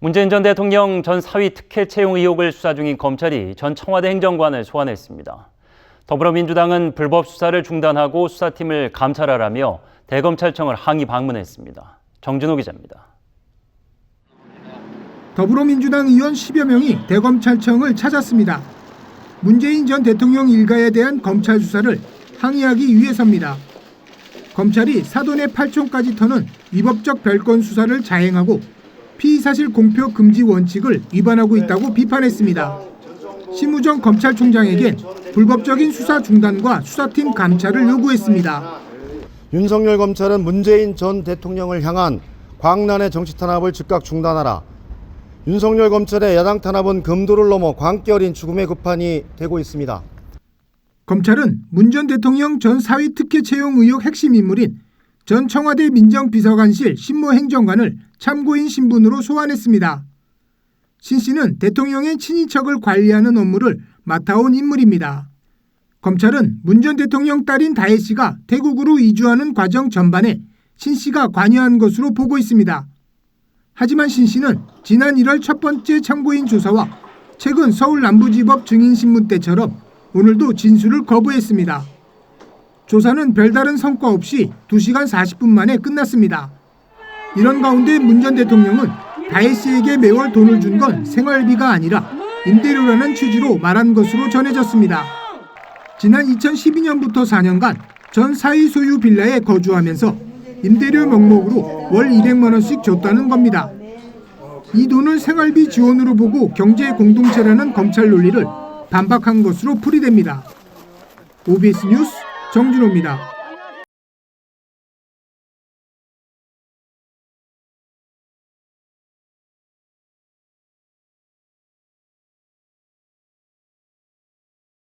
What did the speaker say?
문재인 전 대통령 전 사위 특혜 채용 의혹을 수사 중인 검찰이 전 청와대 행정관을 소환했습니다. 더불어민주당은 불법 수사를 중단하고 수사팀을 감찰하라며 대검찰청을 항의 방문했습니다. 정준호 기자입니다. 더불어민주당 의원 10여 명이 대검찰청을 찾았습니다. 문재인 전 대통령 일가에 대한 검찰 수사를 항의하기 위해서입니다. 검찰이 사돈의 8촌까지 터는 위법적 별건 수사를 자행하고 피의사실 공표 금지 원칙을 위반하고 있다고 비판했습니다. 심우정 검찰총장에겐 불법적인 수사 중단과 수사팀 감찰을 요구했습니다. 윤석열 검찰은 문재인 전 대통령을 향한 광란의 정치 탄압을 즉각 중단하라. 윤석열 검찰의 야당 탄압은 금도를 넘어 광기 어린 죽음의 급판이 되고 있습니다. 검찰은 문 전 대통령 전 사위 특혜 채용 의혹 핵심 인물인 전 청와대 민정비서관실 신무행정관을 참고인 신분으로 소환했습니다. 신 씨는 대통령의 친인척을 관리하는 업무를 맡아온 인물입니다. 검찰은 문 전 대통령 딸인 다혜 씨가 태국으로 이주하는 과정 전반에 신 씨가 관여한 것으로 보고 있습니다. 하지만 신 씨는 지난 1월 첫 번째 참고인 조사와 최근 서울 남부지법 증인신문 때처럼 오늘도 진술을 거부했습니다. 조사는 별다른 성과 없이 2시간 40분 만에 끝났습니다. 이런 가운데 문 전 대통령은 다혜 씨에게 매월 돈을 준 건 생활비가 아니라 임대료라는 취지로 말한 것으로 전해졌습니다. 지난 2012년부터 4년간 전 사위 소유 빌라에 거주하면서 임대료 명목으로 월 200만 원씩 줬다는 겁니다. 이 돈을 생활비 지원으로 보고 경제 공동체라는 검찰 논리를 반박한 것으로 풀이됩니다. OBS 뉴스 정준호입니다.